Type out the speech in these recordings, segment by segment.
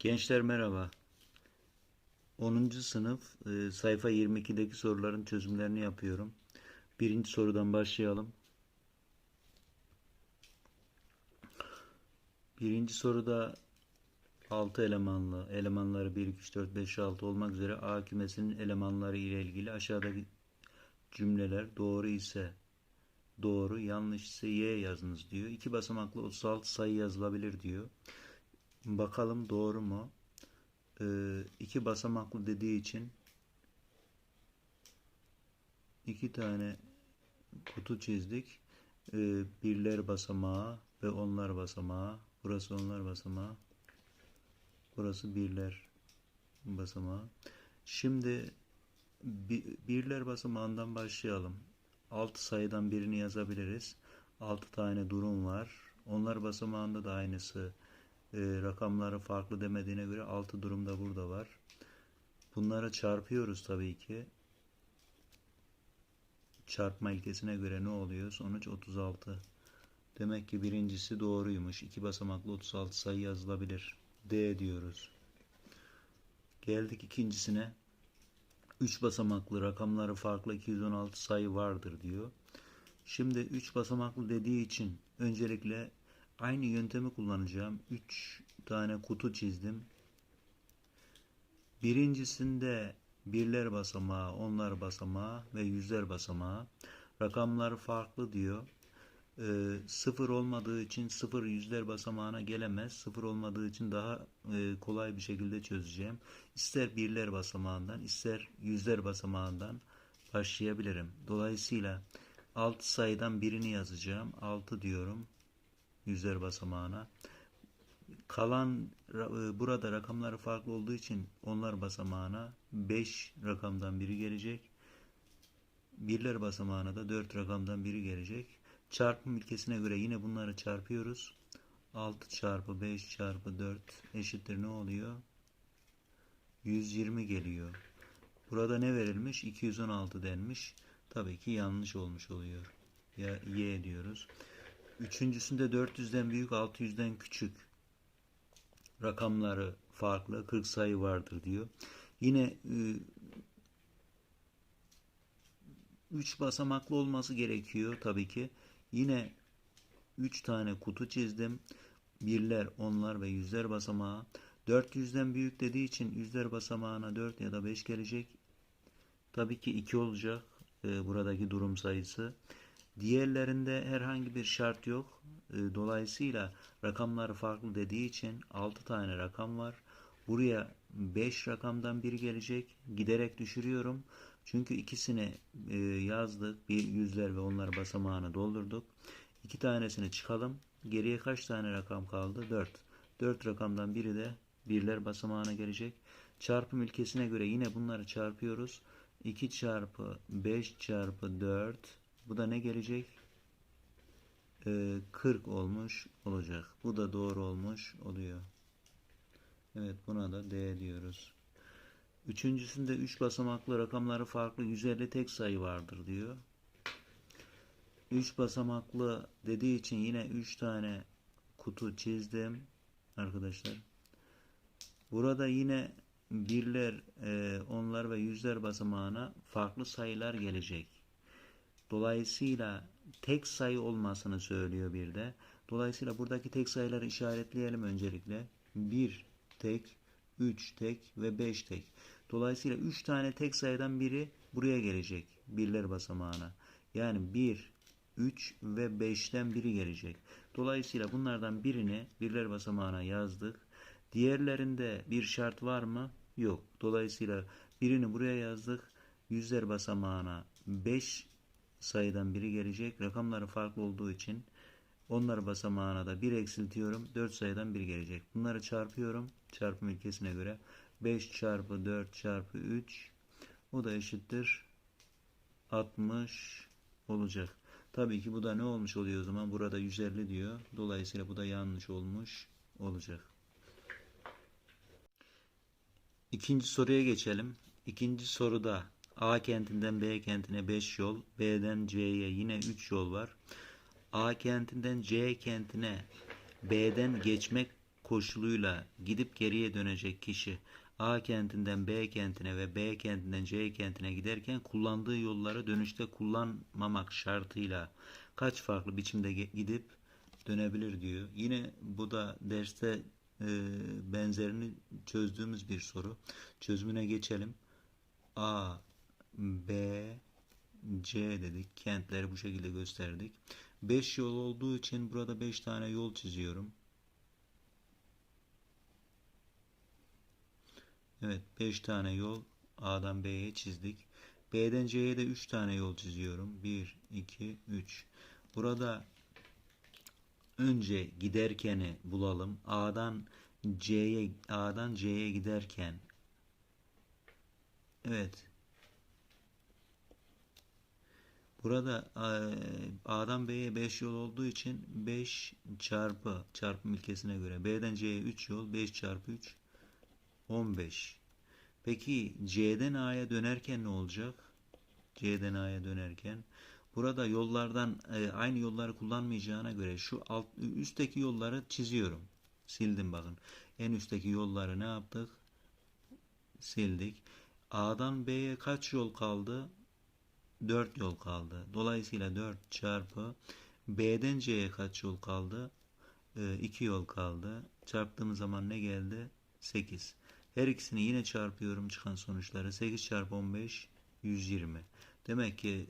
Gençler merhaba. 10. sınıf e, sayfa 22'deki soruların çözümlerini yapıyorum. Birinci sorudan başlayalım. Birinci soruda 6 elemanlı, elemanları 1, 2, 3, 4, 5, 6 olmak üzere A kümesinin elemanları ile ilgili aşağıdaki cümleler doğru ise doğru, yanlış ise Y yazınız diyor. İki basamaklı 36 sayı yazılabilir diyor. Bakalım doğru mu? Ee, iki basamaklı dediği için iki tane kutu çizdik. Ee, birler basamağı ve onlar basamağı. Burası onlar basamağı. Burası birler basamağı. Şimdi bi- birler basamağından başlayalım. 6 sayıdan birini yazabiliriz. 6 tane durum var. Onlar basamağında da aynısı e, rakamları farklı demediğine göre 6 durum da burada var. Bunları çarpıyoruz tabii ki. Çarpma ilkesine göre ne oluyor? Sonuç 36. Demek ki birincisi doğruymuş. İki basamaklı 36 sayı yazılabilir. D diyoruz. Geldik ikincisine. 3 basamaklı rakamları farklı 216 sayı vardır diyor. Şimdi 3 basamaklı dediği için öncelikle aynı yöntemi kullanacağım. 3 tane kutu çizdim. Birincisinde birler basamağı, onlar basamağı ve yüzler basamağı. Rakamlar farklı diyor. Ee, sıfır olmadığı için sıfır yüzler basamağına gelemez. Sıfır olmadığı için daha e, kolay bir şekilde çözeceğim. İster birler basamağından ister yüzler basamağından başlayabilirim. Dolayısıyla 6 sayıdan birini yazacağım. 6 diyorum yüzler basamağına. Kalan e, burada rakamları farklı olduğu için onlar basamağına 5 rakamdan biri gelecek. Birler basamağına da 4 rakamdan biri gelecek. Çarpım ilkesine göre yine bunları çarpıyoruz. 6 çarpı 5 çarpı 4 eşittir ne oluyor? 120 geliyor. Burada ne verilmiş? 216 denmiş. Tabii ki yanlış olmuş oluyor. Ya y diyoruz. Üçüncüsünde 400'den büyük 600'den küçük rakamları farklı 40 sayı vardır diyor. Yine 3 basamaklı olması gerekiyor tabii ki. Yine 3 tane kutu çizdim. Birler, onlar ve yüzler basamağı. 400'den büyük dediği için yüzler basamağına 4 ya da 5 gelecek. Tabii ki 2 olacak e, buradaki durum sayısı. Diğerlerinde herhangi bir şart yok. E, dolayısıyla rakamları farklı dediği için 6 tane rakam var. Buraya 5 rakamdan biri gelecek. Giderek düşürüyorum. Çünkü ikisini e, yazdık. Bir yüzler ve onlar basamağını doldurduk. İki tanesini çıkalım. Geriye kaç tane rakam kaldı? 4. 4 rakamdan biri de birler basamağına gelecek. Çarpım ilkesine göre yine bunları çarpıyoruz. 2 çarpı 5 çarpı 4 bu da ne gelecek? Ee, 40 olmuş olacak. Bu da doğru olmuş oluyor. Evet buna da D diyoruz. Üçüncüsünde 3 basamaklı rakamları farklı 150 tek sayı vardır diyor. 3 basamaklı dediği için yine 3 tane kutu çizdim arkadaşlar. Burada yine birler, e, onlar ve yüzler basamağına farklı sayılar gelecek. Dolayısıyla tek sayı olmasını söylüyor bir de. Dolayısıyla buradaki tek sayıları işaretleyelim öncelikle. 1 tek, 3 tek ve 5 tek. Dolayısıyla 3 tane tek sayıdan biri buraya gelecek. Birler basamağına. Yani 1, 3 ve 5'ten biri gelecek. Dolayısıyla bunlardan birini birler basamağına yazdık. Diğerlerinde bir şart var mı? Yok. Dolayısıyla birini buraya yazdık. Yüzler basamağına 5 sayıdan biri gelecek. Rakamları farklı olduğu için onlar basamağına da 1 eksiltiyorum. 4 sayıdan biri gelecek. Bunları çarpıyorum. Çarpım ilkesine göre 5 çarpı 4 çarpı 3 o da eşittir 60 olacak. Tabii ki bu da ne olmuş oluyor o zaman? Burada 150 diyor. Dolayısıyla bu da yanlış olmuş olacak. İkinci soruya geçelim. İkinci soruda A kentinden B kentine 5 yol, B'den C'ye yine 3 yol var. A kentinden C kentine B'den geçmek koşuluyla gidip geriye dönecek kişi A kentinden B kentine ve B kentinden C kentine giderken kullandığı yolları dönüşte kullanmamak şartıyla kaç farklı biçimde gidip dönebilir diyor. Yine bu da derste e, benzerini çözdüğümüz bir soru. Çözümüne geçelim. A, B, C dedik. Kentleri bu şekilde gösterdik. 5 yol olduğu için burada 5 tane yol çiziyorum. Evet 5 tane yol A'dan B'ye çizdik. B'den C'ye de 3 tane yol çiziyorum. 1, 2, 3. Burada önce giderkeni bulalım. A'dan C'ye A'dan C'ye giderken Evet. Burada e, A'dan B'ye 5 yol olduğu için 5 çarpı çarpım ilkesine göre B'den C'ye 3 yol 5 çarpı 3 15. Peki C'den A'ya dönerken ne olacak? C'den A'ya dönerken burada yollardan e, aynı yolları kullanmayacağına göre şu alt üstteki yolları çiziyorum. Sildim bakın. En üstteki yolları ne yaptık? Sildik. A'dan B'ye kaç yol kaldı? 4 yol kaldı. Dolayısıyla 4 çarpı B'den C'ye kaç yol kaldı? 2 yol kaldı. Çarptığımız zaman ne geldi? 8. Her ikisini yine çarpıyorum çıkan sonuçları. 8 çarpı 15 120. Demek ki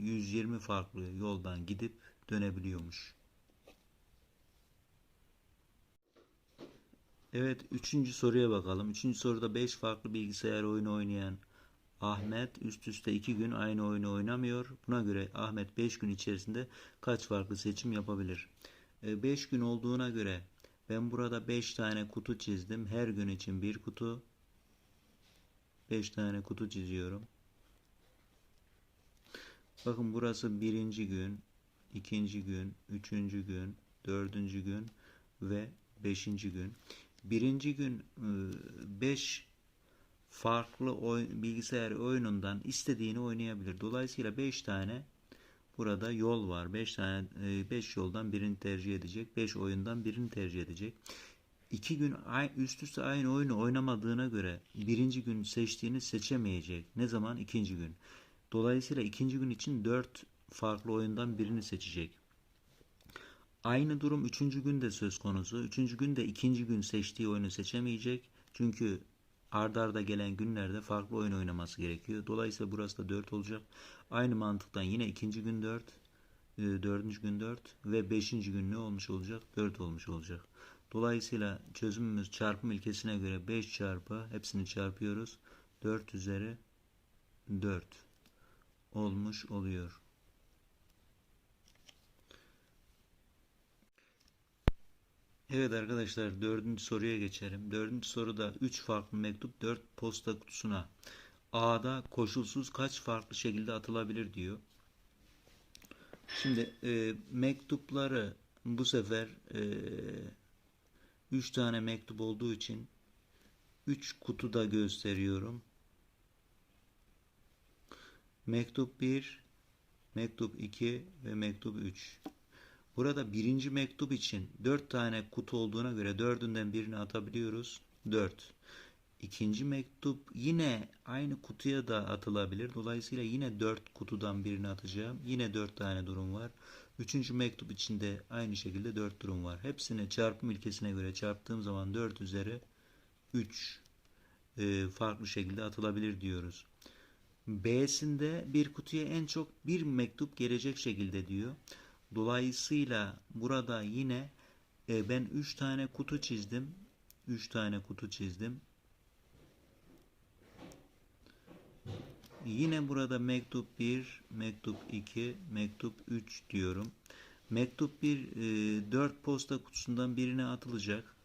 120 farklı yoldan gidip dönebiliyormuş. Evet, üçüncü soruya bakalım. Üçüncü soruda 5 farklı bilgisayar oyunu oynayan Ahmet üst üste 2 gün aynı oyunu oynamıyor. Buna göre Ahmet 5 gün içerisinde kaç farklı seçim yapabilir? 5 gün olduğuna göre ben burada 5 tane kutu çizdim. Her gün için bir kutu. 5 tane kutu çiziyorum. Bakın burası birinci gün, ikinci gün, üçüncü gün, dördüncü gün ve beşinci gün. Birinci gün 5 farklı oyun, bilgisayar oyunundan istediğini oynayabilir. Dolayısıyla 5 tane burada yol var. 5 tane 5 yoldan birini tercih edecek. 5 oyundan birini tercih edecek. 2 gün üst üste aynı oyunu oynamadığına göre birinci gün seçtiğini seçemeyecek. Ne zaman? ikinci gün. Dolayısıyla ikinci gün için 4 farklı oyundan birini seçecek. Aynı durum üçüncü günde söz konusu. Üçüncü günde ikinci gün seçtiği oyunu seçemeyecek. Çünkü ardarda arda gelen günlerde farklı oyun oynaması gerekiyor. Dolayısıyla burası da 4 olacak. Aynı mantıktan yine ikinci gün 4, dördüncü gün 4 ve beşinci gün ne olmuş olacak? 4 olmuş olacak. Dolayısıyla çözümümüz çarpım ilkesine göre 5 çarpı hepsini çarpıyoruz. 4 üzeri 4 olmuş oluyor. Evet arkadaşlar dördüncü soruya geçelim. Dördüncü soruda 3 farklı mektup 4 posta kutusuna A'da koşulsuz kaç farklı şekilde atılabilir diyor. Şimdi e, mektupları bu sefer 3 e, tane mektup olduğu için 3 kutuda gösteriyorum. Mektup 1, mektup 2 ve mektup 3. Burada birinci mektup için 4 tane kutu olduğuna göre dördünden birini atabiliyoruz. 4. İkinci mektup yine aynı kutuya da atılabilir. Dolayısıyla yine 4 kutudan birini atacağım. Yine 4 tane durum var. Üçüncü mektup için de aynı şekilde 4 durum var. Hepsini çarpım ilkesine göre çarptığım zaman 4 üzeri 3 e, farklı şekilde atılabilir diyoruz. B'sinde bir kutuya en çok bir mektup gelecek şekilde diyor. Dolayısıyla burada yine e, ben 3 tane kutu çizdim. 3 tane kutu çizdim. Yine burada mektup 1, mektup 2, mektup 3 diyorum. Mektup 1 e, 4 posta kutusundan birine atılacak.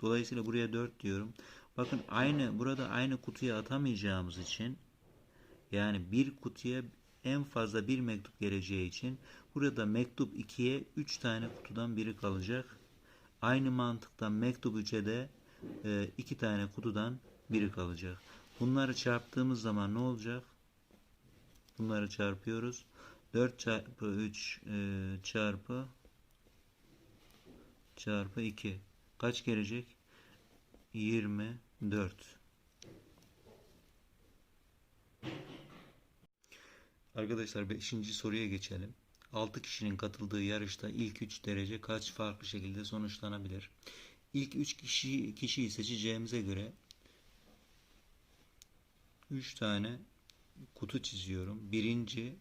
Dolayısıyla buraya 4 diyorum. Bakın aynı burada aynı kutuya atamayacağımız için yani bir kutuya en fazla bir mektup geleceği için burada mektup 2'ye 3 tane kutudan biri kalacak. Aynı mantıktan mektup 3'e de 2 e, tane kutudan biri kalacak. Bunları çarptığımız zaman ne olacak? Bunları çarpıyoruz. 4 çarpı 3 e, çarpı çarpı 2. kaç gelecek? 24. Arkadaşlar 5. soruya geçelim. 6 kişinin katıldığı yarışta ilk 3 derece kaç farklı şekilde sonuçlanabilir? İlk 3 kişi, kişiyi seçeceğimize göre 3 tane kutu çiziyorum. Birinci,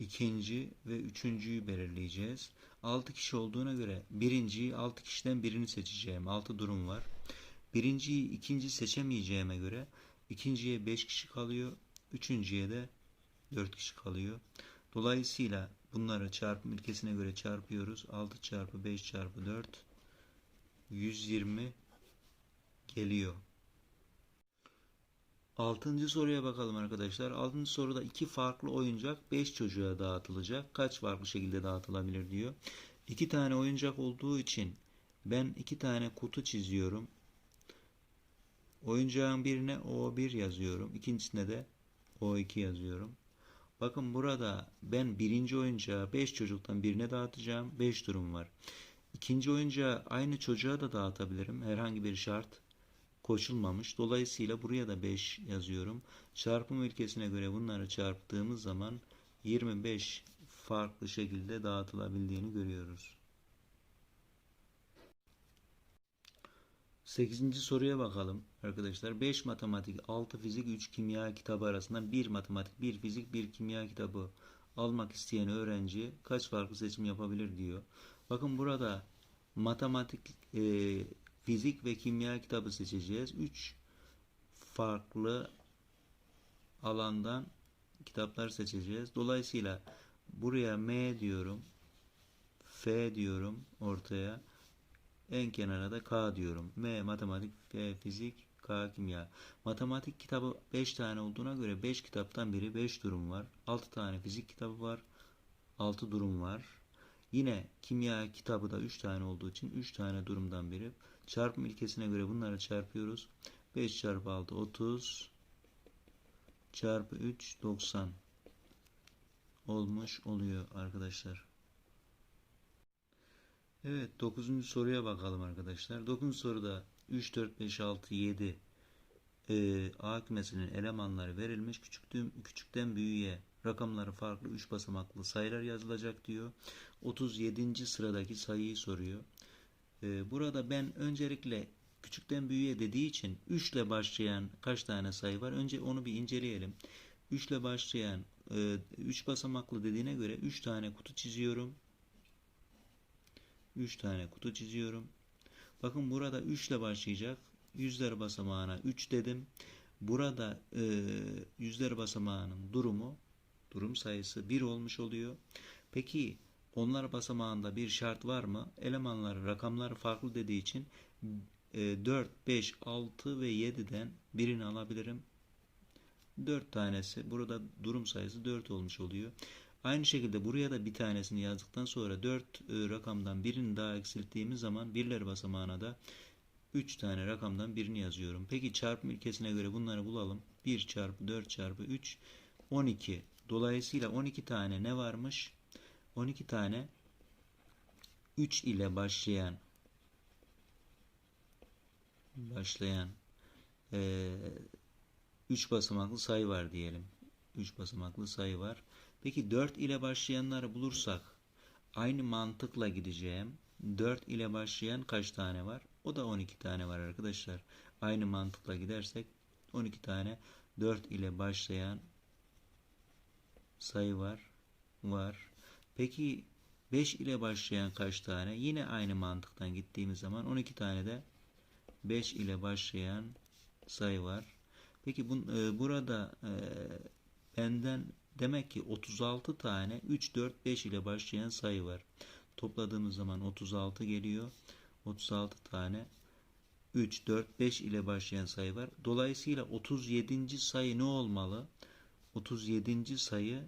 ikinci ve üçüncüyü belirleyeceğiz. 6 kişi olduğuna göre birinciyi 6 kişiden birini seçeceğim. 6 durum var. Birinciyi ikinci seçemeyeceğime göre ikinciye 5 kişi kalıyor. Üçüncüye de 4 kişi kalıyor. Dolayısıyla bunları çarpım ilkesine göre çarpıyoruz. 6 çarpı 5 çarpı 4 120 geliyor. Altıncı soruya bakalım arkadaşlar. Altıncı soruda iki farklı oyuncak 5 çocuğa dağıtılacak. Kaç farklı şekilde dağıtılabilir diyor. İki tane oyuncak olduğu için ben iki tane kutu çiziyorum. Oyuncağın birine O1 yazıyorum. İkincisine de O2 yazıyorum. Bakın burada ben birinci oyuncağı 5 çocuktan birine dağıtacağım. 5 durum var. İkinci oyuncağı aynı çocuğa da dağıtabilirim. Herhangi bir şart koşulmamış. Dolayısıyla buraya da 5 yazıyorum. Çarpım ülkesine göre bunları çarptığımız zaman 25 farklı şekilde dağıtılabildiğini görüyoruz. 8. soruya bakalım arkadaşlar. 5 matematik, 6 fizik, 3 kimya kitabı arasında 1 matematik, 1 fizik, 1 kimya kitabı almak isteyen öğrenci kaç farklı seçim yapabilir diyor. Bakın burada matematik, e, fizik ve kimya kitabı seçeceğiz. 3 farklı alandan kitaplar seçeceğiz. Dolayısıyla buraya M diyorum. F diyorum ortaya. En kenara da K diyorum. M matematik, F fizik, K kimya. Matematik kitabı 5 tane olduğuna göre 5 kitaptan biri 5 durum var. 6 tane fizik kitabı var. 6 durum var. Yine kimya kitabı da 3 tane olduğu için 3 tane durumdan biri. Çarpım ilkesine göre bunları çarpıyoruz. 5 çarpı 6 30 çarpı 3 90 olmuş oluyor arkadaşlar. Evet 9. soruya bakalım arkadaşlar. 9. soruda 3, 4, 5, 6, 7 e, A kümesinin elemanları verilmiş. Küçükten, küçükten büyüğe rakamları farklı 3 basamaklı sayılar yazılacak diyor. 37. sıradaki sayıyı soruyor. E, burada ben öncelikle küçükten büyüğe dediği için 3 ile başlayan kaç tane sayı var? Önce onu bir inceleyelim. 3 ile başlayan 3 e, basamaklı dediğine göre 3 tane kutu çiziyorum. 3 tane kutu çiziyorum. Bakın burada 3 ile başlayacak. Yüzler basamağına 3 dedim. Burada e, yüzler basamağının durumu durum sayısı 1 olmuş oluyor. Peki onlar basamağında bir şart var mı? Elemanlar rakamlar farklı dediği için e, 4, 5, 6 ve 7'den birini alabilirim. 4 tanesi burada durum sayısı 4 olmuş oluyor. Aynı şekilde buraya da bir tanesini yazdıktan sonra 4 e, rakamdan birini daha eksilttiğimiz zaman birler basamağına da 3 tane rakamdan birini yazıyorum. Peki çarpım ilkesine göre bunları bulalım. 1 çarpı 4 çarpı 3 12. Dolayısıyla 12 tane ne varmış? 12 tane 3 ile başlayan başlayan e, 3 basamaklı sayı var diyelim. 3 basamaklı sayı var. Peki 4 ile başlayanları bulursak aynı mantıkla gideceğim. 4 ile başlayan kaç tane var? O da 12 tane var arkadaşlar. Aynı mantıkla gidersek 12 tane 4 ile başlayan sayı var. Var. Peki 5 ile başlayan kaç tane? Yine aynı mantıktan gittiğimiz zaman 12 tane de 5 ile başlayan sayı var. Peki bu, e, burada e, benden Demek ki 36 tane 3, 4, 5 ile başlayan sayı var. Topladığımız zaman 36 geliyor. 36 tane 3, 4, 5 ile başlayan sayı var. Dolayısıyla 37. sayı ne olmalı? 37. sayı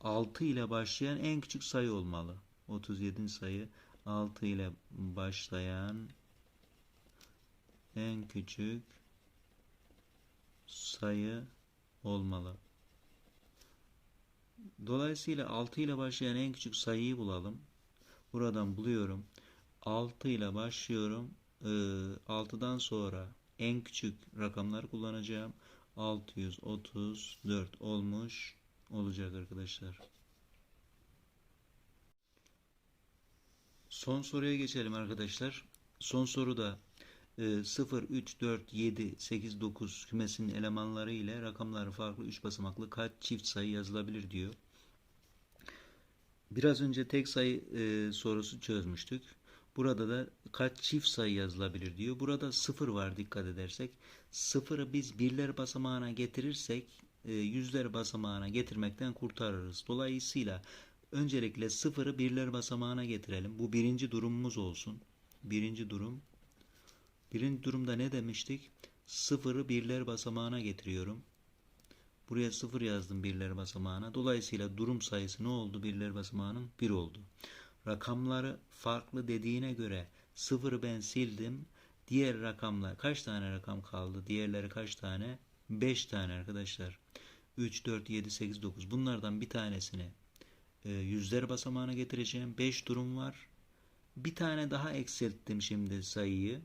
6 e, ile başlayan en küçük sayı olmalı. 37. sayı 6 ile başlayan en küçük sayı olmalı. Dolayısıyla 6 ile başlayan en küçük sayıyı bulalım. Buradan buluyorum. 6 ile başlıyorum. Ee, 6'dan sonra en küçük rakamlar kullanacağım. 634 olmuş olacak arkadaşlar. Son soruya geçelim arkadaşlar. Son soruda e, 0, 3, 4, 7, 8, 9 kümesinin elemanları ile rakamları farklı 3 basamaklı kaç çift sayı yazılabilir diyor. Biraz önce tek sayı e, sorusu çözmüştük. Burada da kaç çift sayı yazılabilir diyor. Burada sıfır var dikkat edersek. Sıfırı biz birler basamağına getirirsek e, yüzler basamağına getirmekten kurtarırız. Dolayısıyla öncelikle sıfırı birler basamağına getirelim. Bu birinci durumumuz olsun. Birinci durum. Birinci durumda ne demiştik? Sıfırı birler basamağına getiriyorum. Buraya sıfır yazdım birler basamağına. Dolayısıyla durum sayısı ne oldu? Birler basamağının 1 oldu. Rakamları farklı dediğine göre sıfırı ben sildim. Diğer rakamlar kaç tane rakam kaldı? Diğerleri kaç tane? 5 tane arkadaşlar. 3, 4, 7, 8, 9. Bunlardan bir tanesini e, yüzler basamağına getireceğim. 5 durum var. Bir tane daha eksilttim şimdi sayıyı.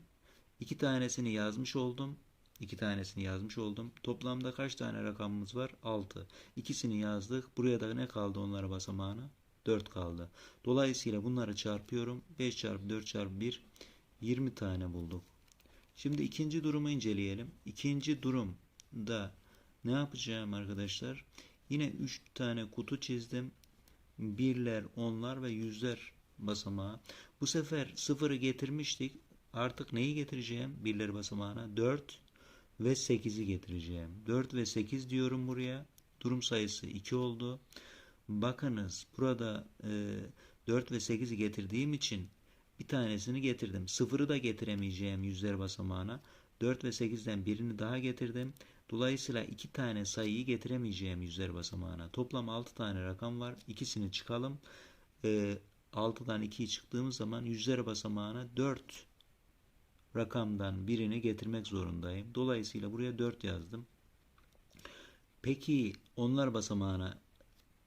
İki tanesini yazmış oldum. İki tanesini yazmış oldum. Toplamda kaç tane rakamımız var? 6. İkisini yazdık. Buraya da ne kaldı onlara basamağına? 4 kaldı. Dolayısıyla bunları çarpıyorum. 5 çarpı 4 çarpı 1 20 tane bulduk. Şimdi ikinci durumu inceleyelim. İkinci durumda ne yapacağım arkadaşlar? Yine 3 tane kutu çizdim. Birler, onlar ve yüzler basamağı. Bu sefer sıfırı getirmiştik. Artık neyi getireceğim? Birler basamağına 4 ve 8'i getireceğim. 4 ve 8 diyorum buraya. Durum sayısı 2 oldu. Bakınız burada e, 4 ve 8'i getirdiğim için bir tanesini getirdim. 0'ı da getiremeyeceğim yüzler basamağına. 4 ve 8'den birini daha getirdim. Dolayısıyla 2 tane sayıyı getiremeyeceğim yüzler basamağına. Toplam 6 tane rakam var. İkisini çıkalım. E, 6'dan 2'yi çıktığımız zaman yüzler basamağına 4 rakamdan birini getirmek zorundayım. Dolayısıyla buraya 4 yazdım. Peki onlar basamağına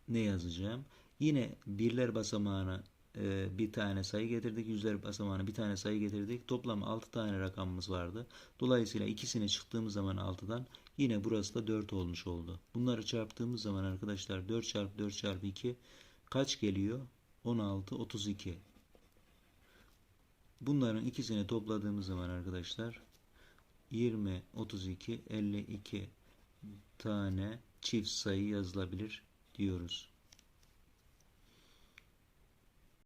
ne yazacağım? Yine birler basamağına e, bir tane sayı getirdik. Yüzler basamağına bir tane sayı getirdik. Toplam 6 tane rakamımız vardı. Dolayısıyla ikisini çıktığımız zaman 6'dan yine burası da 4 olmuş oldu. Bunları çarptığımız zaman arkadaşlar 4 çarpı 4 çarpı 2 kaç geliyor? 16, 32. Bunların ikisini topladığımız zaman arkadaşlar 20, 32, 52 tane çift sayı yazılabilir diyoruz.